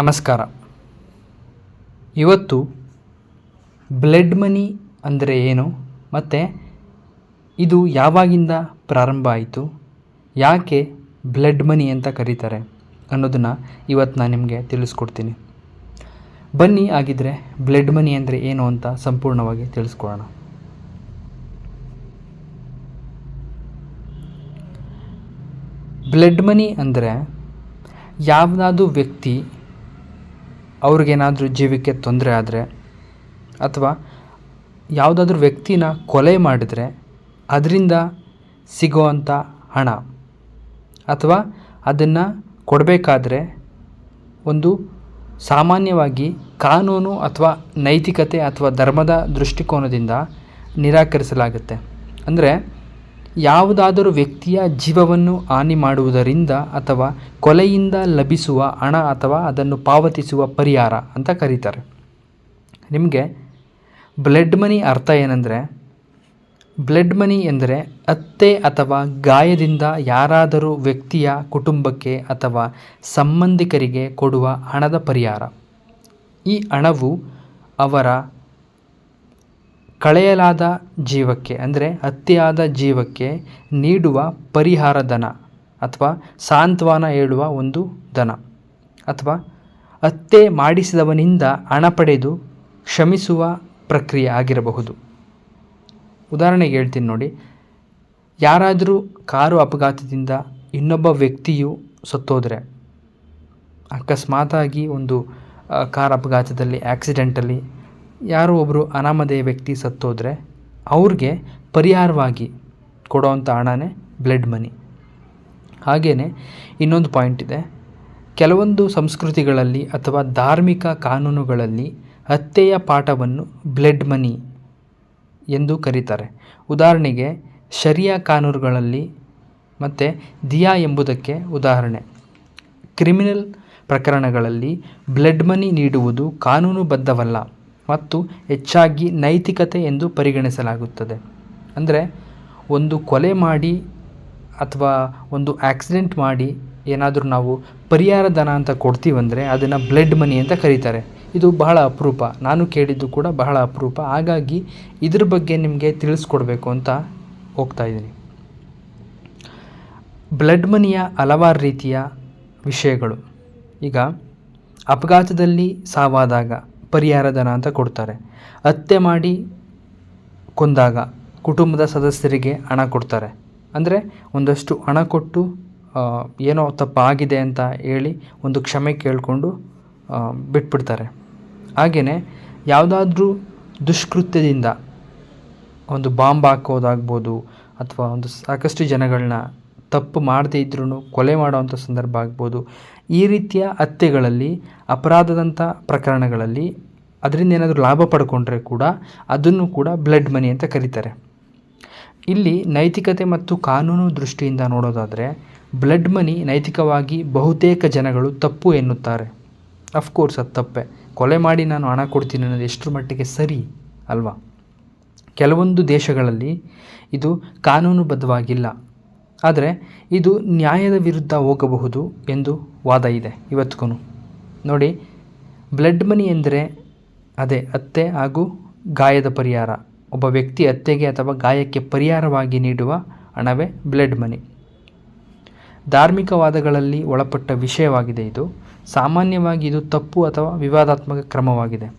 ನಮಸ್ಕಾರ. ಇವತ್ತು ಬ್ಲಡ್ ಮನಿ ಅಂದರೆ ಏನು? ಮತ್ತು ಇದು ಯಾವಾಗಿಂದ ಪ್ರಾರಂಭ ಆಯಿತು? ಯಾಕೆ ಬ್ಲಡ್ ಮನಿ ಅಂತ ಕರೀತಾರೆ ಅನ್ನೋದನ್ನು ಇವತ್ತು ನಾನು ನಿಮಗೆ ತಿಳಿಸ್ಕೊಡ್ತೀನಿ. ಬನ್ನಿ ಆಗಿದ್ದರೆ ಬ್ಲಡ್ ಮನಿ ಅಂದರೆ ಏನು ಅಂತ ಸಂಪೂರ್ಣವಾಗಿ ತಿಳಿಸ್ಕೊಡೋಣ. ಬ್ಲಡ್ ಮನಿ ಅಂದರೆ ಯಾವುದಾದ್ರೂ ವ್ಯಕ್ತಿ ಅವ್ರಿಗೇನಾದರೂ ಜೀವಕ್ಕೆ ತೊಂದರೆ ಆದರೆ ಅಥವಾ ಯಾವುದಾದ್ರೂ ವ್ಯಕ್ತಿನ ಕೊಲೆ ಮಾಡಿದರೆ ಅದರಿಂದ ಸಿಗೋವಂಥ ಹಣ ಅಥವಾ ಅದನ್ನು ಕೊಡಬೇಕಾದ್ರೆ ಒಂದು ಸಾಮಾನ್ಯವಾಗಿ ಕಾನೂನು ಅಥವಾ ನೈತಿಕತೆ ಅಥವಾ ಧರ್ಮದ ದೃಷ್ಟಿಕೋನದಿಂದ ನಿರಾಕರಿಸಲಾಗುತ್ತೆ. ಅಂದರೆ ಯಾವುದಾದರೂ ವ್ಯಕ್ತಿಯ ಜೀವವನ್ನು ಹಾನಿ ಮಾಡುವುದರಿಂದ ಅಥವಾ ಕೊಲೆಯಿಂದ ಲಭಿಸುವ ಹಣ ಅಥವಾ ಅದನ್ನು ಪಾವತಿಸುವ ಪರಿಹಾರ ಅಂತ ಕರೀತಾರೆ. ನಿಮಗೆ ಬ್ಲಡ್ ಮನಿ ಅರ್ಥ ಏನಂದರೆ, ಬ್ಲಡ್ ಮನಿ ಎಂದರೆ ಅತ್ತೆ ಅಥವಾ ಗಾಯದಿಂದ ಯಾರಾದರೂ ವ್ಯಕ್ತಿಯ ಕುಟುಂಬಕ್ಕೆ ಅಥವಾ ಸಂಬಂಧಿಕರಿಗೆ ಕೊಡುವ ಹಣದ ಪರಿಹಾರ. ಈ ಹಣವು ಅವರ ಕಳೆಯಲಾದ ಜೀವಕ್ಕೆ, ಅಂದರೆ ಹತ್ಯೆಯಾದ ಜೀವಕ್ಕೆ ನೀಡುವ ಪರಿಹಾರ ಧನ, ಅಥವಾ ಸಾಂತ್ವನ ಹೇಳುವ ಒಂದು ಧನ, ಅಥವಾ ಹತ್ಯೆ ಮಾಡಿಸಿದವನಿಂದ ಹಣ ಪಡೆದು ಕ್ಷಮಿಸುವ ಪ್ರಕ್ರಿಯೆ ಆಗಿರಬಹುದು. ಉದಾಹರಣೆಗೆ ಹೇಳ್ತೀನಿ ನೋಡಿ, ಯಾರಾದರೂ ಕಾರು ಅಪಘಾತದಿಂದ ಇನ್ನೊಬ್ಬ ವ್ಯಕ್ತಿಯು ಸತ್ತೋದರೆ, ಅಕಸ್ಮಾತಾಗಿ ಒಂದು ಕಾರ್ ಅಪಘಾತದಲ್ಲಿ ಆಕ್ಸಿಡೆಂಟಲ್ಲಿ ಯಾರೋ ಒಬ್ಬರು ಅನಾಮಧೇಯ ವ್ಯಕ್ತಿ ಸತ್ತೋದ್ರೆ ಅವ್ರಿಗೆ ಪರಿಹಾರವಾಗಿ ಕೊಡೋವಂಥ ಹಣನೇ ಬ್ಲಡ್ ಮನಿ. ಹಾಗೆಯೇ ಇನ್ನೊಂದು ಪಾಯಿಂಟ್ ಇದೆ. ಕೆಲವೊಂದು ಸಂಸ್ಕೃತಿಗಳಲ್ಲಿ ಅಥವಾ ಧಾರ್ಮಿಕ ಕಾನೂನುಗಳಲ್ಲಿ ಹತ್ಯೆಯ ಪಾಠವನ್ನು ಬ್ಲಡ್ ಮನಿ ಎಂದು ಕರೀತಾರೆ. ಉದಾಹರಣೆಗೆ ಶರಿಯಾ ಕಾನೂನುಗಳಲ್ಲಿ ಮತ್ತು ದಿಯಾ ಎಂಬುದಕ್ಕೆ ಉದಾಹರಣೆ. ಕ್ರಿಮಿನಲ್ ಪ್ರಕರಣಗಳಲ್ಲಿ ಬ್ಲಡ್ ಮನಿ ನೀಡುವುದು ಕಾನೂನುಬದ್ಧವಲ್ಲ. ಮತ್ತು ಹೆಚ್ಚಾಗಿ ನೈತಿಕತೆ ಎಂದು ಪರಿಗಣಿಸಲಾಗುತ್ತದೆ. ಅಂದರೆ ಒಂದು ಕೊಲೆ ಮಾಡಿ ಅಥವಾ ಒಂದು ಆಕ್ಸಿಡೆಂಟ್ ಮಾಡಿ ಏನಾದರೂ ನಾವು ಪರಿಹಾರ ಧನ ಅಂತ ಕೊಡ್ತೀವಂದರೆ ಅದನ್ನು ಬ್ಲಡ್ ಮನಿ ಅಂತ ಕರೀತಾರೆ. ಇದು ಬಹಳ ಅಪರೂಪ. ನಾನು ಕೇಳಿದ್ದು ಕೂಡ ಬಹಳ ಅಪರೂಪ. ಹಾಗಾಗಿ ಇದ್ರ ಬಗ್ಗೆ ನಿಮಗೆ ತಿಳಿಸ್ಕೊಡ್ಬೇಕು ಅಂತ ಹೋಗ್ತಾ ಇದ್ದೀನಿ. ಬ್ಲಡ್ ಮನಿಯ ಹಲವಾರು ರೀತಿಯ ವಿಷಯಗಳು. ಈಗ ಅಪಘಾತದಲ್ಲಿ ಸಾವಾದಾಗ ಪರಿಹಾರ ಧನ ಅಂತ ಕೊಡ್ತಾರೆ. ಹತ್ಯೆ ಮಾಡಿ ಕೊಂದಾಗ ಕುಟುಂಬದ ಸದಸ್ಯರಿಗೆ ಹಣ ಕೊಡ್ತಾರೆ. ಅಂದರೆ ಒಂದಷ್ಟು ಹಣ ಕೊಟ್ಟು ಏನೋ ತಪ್ಪಾಗಿದೆ ಅಂತ ಹೇಳಿ ಒಂದು ಕ್ಷಮೆ ಕೇಳಿಕೊಂಡು ಬಿಟ್ಬಿಡ್ತಾರೆ. ಹಾಗೆಯೇ ಯಾವುದಾದ್ರೂ ದುಷ್ಕೃತ್ಯದಿಂದ ಒಂದು ಬಾಂಬ್ ಹಾಕೋದಾಗ್ಬೋದು ಅಥವಾ ಒಂದು ಸಾಕಷ್ಟು ಜನಗಳನ್ನ ತಪ್ಪು ಮಾಡದೇ ಇದ್ರೂ ಕೊಲೆ ಮಾಡುವಂಥ ಸಂದರ್ಭ ಆಗ್ಬೋದು. ಈ ರೀತಿಯ ಹತ್ಯೆಗಳಲ್ಲಿ, ಅಪರಾಧದಂಥ ಪ್ರಕರಣಗಳಲ್ಲಿ ಅದರಿಂದ ಏನಾದರೂ ಲಾಭ ಪಡ್ಕೊಂಡ್ರೆ ಕೂಡ ಅದನ್ನು ಕೂಡ ಬ್ಲಡ್ ಮನಿ ಅಂತ ಕರೀತಾರೆ. ಇಲ್ಲಿ ನೈತಿಕತೆ ಮತ್ತು ಕಾನೂನು ದೃಷ್ಟಿಯಿಂದ ನೋಡೋದಾದರೆ, ಬ್ಲಡ್ ಮನಿ ನೈತಿಕವಾಗಿ ಬಹುತೇಕ ಜನಗಳು ತಪ್ಪು ಎನ್ನುತ್ತಾರೆ. ಅಫ್ಕೋರ್ಸ್ ಅದು ತಪ್ಪೆ. ಕೊಲೆ ಮಾಡಿ ನಾನು ಹಣ ಕೊಡ್ತೀನಿ ಅನ್ನೋದು ಎಷ್ಟರ ಮಟ್ಟಿಗೆ ಸರಿ ಅಲ್ವಾ? ಕೆಲವೊಂದು ದೇಶಗಳಲ್ಲಿ ಇದು ಕಾನೂನುಬದ್ಧವಾಗಿಲ್ಲ. ಆದರೆ ಇದು ನ್ಯಾಯದ ವಿರುದ್ಧ ಹೋಗಬಹುದು ಎಂದು ವಾದ ಇದೆ ಇವತ್ತಿಗೂ. ನೋಡಿ ಬ್ಲಡ್ ಮನಿ ಎಂದರೆ ಅದೇ ಅತ್ತೆ ಹಾಗೂ ಗಾಯದ ಪರಿಹಾರ. ಒಬ್ಬ ವ್ಯಕ್ತಿ ಅತ್ತೆಗೆ ಅಥವಾ ಗಾಯಕ್ಕೆ ಪರಿಹಾರವಾಗಿ ನೀಡುವ ಹಣವೇ ಬ್ಲಡ್ ಮನಿ ಧಾರ್ಮಿಕ ವಾದಗಳಲ್ಲಿ ಒಳಪಟ್ಟ ವಿಷಯವಾಗಿದೆ ಇದು. ಸಾಮಾನ್ಯವಾಗಿ ಇದು ತಪ್ಪು ಅಥವಾ ವಿವಾದಾತ್ಮಕ ಕ್ರಮವಾಗಿದೆ.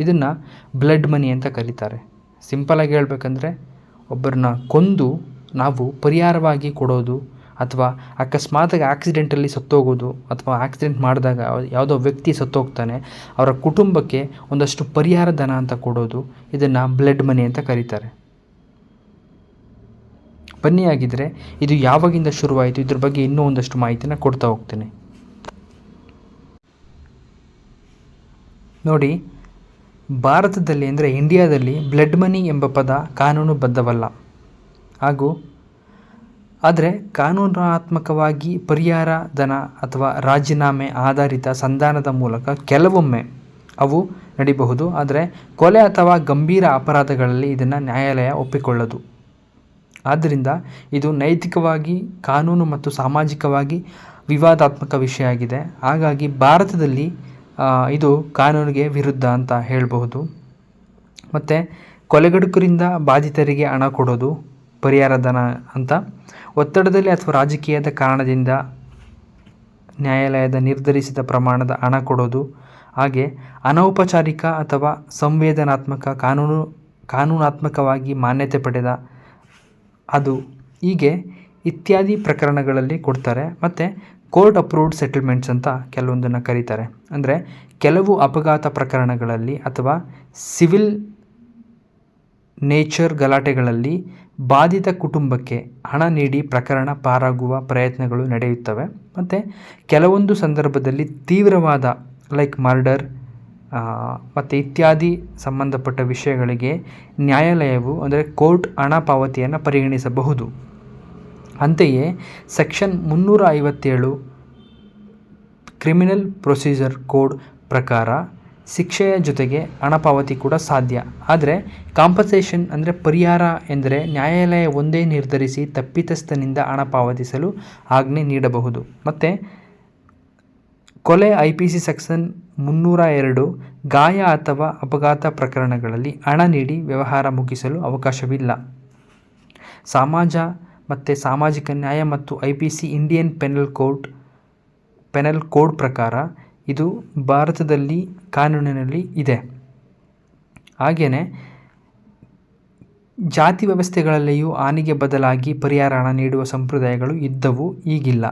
ಇದನ್ನು ಬ್ಲಡ್ ಮನಿ ಅಂತ ಕರೀತಾರೆ. ಸಿಂಪಲಾಗಿ ಹೇಳಬೇಕಂದ್ರೆ, ಒಬ್ಬರನ್ನ ಕೊಂದು ನಾವು ಪರಿಹಾರವಾಗಿ ಕೊಡೋದು ಅಥವಾ ಅಕಸ್ಮಾತಾಗಿ ಆಕ್ಸಿಡೆಂಟಲ್ಲಿ ಸತ್ತೋಗೋದು ಅಥವಾ ಆಕ್ಸಿಡೆಂಟ್ ಮಾಡಿದಾಗ ಯಾವುದೋ ವ್ಯಕ್ತಿ ಸತ್ತೋಗ್ತಾನೆ, ಅವರ ಕುಟುಂಬಕ್ಕೆ ಒಂದಷ್ಟು ಪರಿಹಾರ ಧನ ಅಂತ ಕೊಡೋದು ಇದನ್ನು ಬ್ಲಡ್ ಮನಿ ಅಂತ ಕರೀತಾರೆ. ಬನ್ನಿ ಆಗಿದ್ದರೆ ಇದು ಯಾವಾಗಿಂದ ಶುರುವಾಯಿತು, ಇದ್ರ ಬಗ್ಗೆ ಇನ್ನೂ ಒಂದಷ್ಟು ಮಾಹಿತಿನ ಕೊಡ್ತಾ ಹೋಗ್ತೇನೆ. ನೋಡಿ, ಭಾರತದಲ್ಲಿ ಅಂದರೆ ಇಂಡಿಯಾದಲ್ಲಿ ಬ್ಲಡ್ ಮನಿ ಎಂಬ ಪದ ಕಾನೂನುಬದ್ಧವಲ್ಲ. ಹಾಗೂ ಆದರೆ ಕಾನೂನಾತ್ಮಕವಾಗಿ ಪರಿಹಾರ, ಧನ ಅಥವಾ ರಾಜೀನಾಮೆ ಆಧಾರಿತ ಸಂಧಾನದ ಮೂಲಕ ಕೆಲವೊಮ್ಮೆ ಅವು ನಡಿಬಹುದು. ಆದರೆ ಕೊಲೆ ಅಥವಾ ಗಂಭೀರ ಅಪರಾಧಗಳಲ್ಲಿ ಇದನ್ನು ನ್ಯಾಯಾಲಯ ಒಪ್ಪಿಕೊಳ್ಳದು. ಆದ್ದರಿಂದ ಇದು ನೈತಿಕವಾಗಿ, ಕಾನೂನು ಮತ್ತು ಸಾಮಾಜಿಕವಾಗಿ ವಿವಾದಾತ್ಮಕ ವಿಷಯ ಆಗಿದೆ. ಹಾಗಾಗಿ ಭಾರತದಲ್ಲಿ ಇದು ಕಾನೂನಿಗೆ ವಿರುದ್ಧ ಅಂತ ಹೇಳಬಹುದು. ಮತ್ತು ಕೊಲೆಗಡುಕರಿಂದ ಬಾಧಿತರಿಗೆ ಹಣ ಕೊಡೋದು ಪರಿಹಾರ ಧನ ಅಂತ. ಒತ್ತಡದಲ್ಲಿ ಅಥವಾ ರಾಜಕೀಯದ ಕಾರಣದಿಂದ ನ್ಯಾಯಾಲಯದ ನಿರ್ಧರಿಸಿದ ಪ್ರಮಾಣದ ಹಣ ಕೊಡೋದು. ಹಾಗೆ ಅನೌಪಚಾರಿಕ ಅಥವಾ ಸಂವೇದನಾತ್ಮಕ ಕಾನೂನು, ಕಾನೂನಾತ್ಮಕವಾಗಿ ಮಾನ್ಯತೆ ಪಡೆದ ಅದು. ಹೀಗೆ ಇತ್ಯಾದಿ ಪ್ರಕರಣಗಳಲ್ಲಿ ಕೊಡ್ತಾರೆ. ಮತ್ತು ಕೋರ್ಟ್ ಅಪ್ರೂವ್ಡ್ ಸೆಟಲ್ಮೆಂಟ್ಸ್ ಅಂತ ಕೆಲವೊಂದನ್ನು ಕರೀತಾರೆ. ಅಂದರೆ ಕೆಲವು ಅಪಘಾತ ಪ್ರಕರಣಗಳಲ್ಲಿ ಅಥವಾ ಸಿವಿಲ್ ನೇಚರ್ ಗಲಾಟೆಗಳಲ್ಲಿ ಬಾಧಿತ ಕುಟುಂಬಕ್ಕೆ ಹಣ ನೀಡಿ ಪ್ರಕರಣ ಪಾರಾಗುವ ಪ್ರಯತ್ನಗಳು ನಡೆಯುತ್ತವೆ. ಮತ್ತು ಕೆಲವೊಂದು ಸಂದರ್ಭದಲ್ಲಿ ತೀವ್ರವಾದ ಲೈಕ್ ಮರ್ಡರ್ ಮತ್ತು ಇತ್ಯಾದಿ ಸಂಬಂಧಪಟ್ಟ ವಿಷಯಗಳಿಗೆ ನ್ಯಾಯಾಲಯವು, ಅಂದರೆ ಕೋರ್ಟ್ ಹಣ ಪಾವತಿಯನ್ನು ಪರಿಗಣಿಸಬಹುದು. ಅಂತೆಯೇ, ಸೆಕ್ಷನ್ ಮುನ್ನೂರ ಐವತ್ತೇಳು ಕ್ರಿಮಿನಲ್ ಪ್ರೊಸೀಜರ್ ಕೋಡ್ ಪ್ರಕಾರ ಶಿಕ್ಷೆಯ ಜೊತೆಗೆ ಹಣ ಪಾವತಿ ಕೂಡ ಸಾಧ್ಯ. ಆದರೆ ಕಾಂಪನ್ಸೇಷನ್ ಅಂದರೆ ಪರಿಹಾರ ಎಂದರೆ ನ್ಯಾಯಾಲಯ ಒಂದೇ ನಿರ್ಧರಿಸಿ ತಪ್ಪಿತಸ್ಥನಿಂದ ಹಣ ಪಾವತಿಸಲು ಆಜ್ಞೆ ನೀಡಬಹುದು. ಮತ್ತು ಕೊಲೆ ಐ ಪಿ ಸಿ ಸೆಕ್ಷನ್ ಮುನ್ನೂರ ಎರಡು ಗಾಯ ಅಥವಾ ಅಪಘಾತ ಪ್ರಕರಣಗಳಲ್ಲಿ ಹಣ ನೀಡಿ ವ್ಯವಹಾರ ಮುಗಿಸಲು ಅವಕಾಶವಿಲ್ಲ. ಸಮಾಜ ಮತ್ತು ಸಾಮಾಜಿಕ ನ್ಯಾಯ ಮತ್ತು I P C Indian penal court, penal code ಪ್ರಕಾರ ಇದು ಭಾರತದಲ್ಲಿ ಕಾನೂನಿನಲ್ಲಿ ಇದೆ. ಹಾಗೆಯೇ ಜಾತಿ ವ್ಯವಸ್ಥೆಗಳಲ್ಲಿಯೂ ಹಾನಿಗೆ ಬದಲಾಗಿ ಪರಿಹಾರ ಹಣ ನೀಡುವ ಸಂಪ್ರದಾಯಗಳು ಇದ್ದವು, ಈಗಿಲ್ಲ.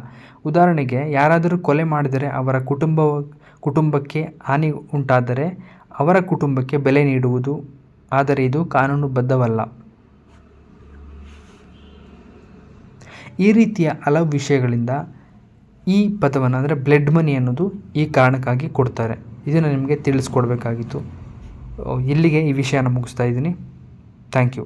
ಉದಾಹರಣೆಗೆ, ಯಾರಾದರೂ ಕೊಲೆ ಮಾಡಿದರೆ ಅವರ ಕುಟುಂಬ, ಕುಟುಂಬಕ್ಕೆ ಹಾನಿ ಉಂಟಾದರೆ ಅವರ ಕುಟುಂಬಕ್ಕೆ ಬೆಲೆ ನೀಡುವುದು, ಆದರೆ ಇದು ಕಾನೂನುಬದ್ಧವಲ್ಲ. ಈ ರೀತಿಯ ಹಲವು ವಿಷಯಗಳಿಂದ ಈ ಪದವನ್ನು ಅಂದರೆ ಬ್ಲಡ್ ಮನಿ ಅನ್ನೋದು ಈ ಕಾರಣಕ್ಕಾಗಿ ಕೊಡ್ತಾರೆ. ಇದನ್ನು ನಿಮಗೆ ತಿಳಿಸ್ಕೊಡ್ಬೇಕಾಗಿತ್ತು. ಇಲ್ಲಿಗೆ ಈ ವಿಷಯನ ಮುಗಿಸ್ತಾ ಇದ್ದೀನಿ. Thank you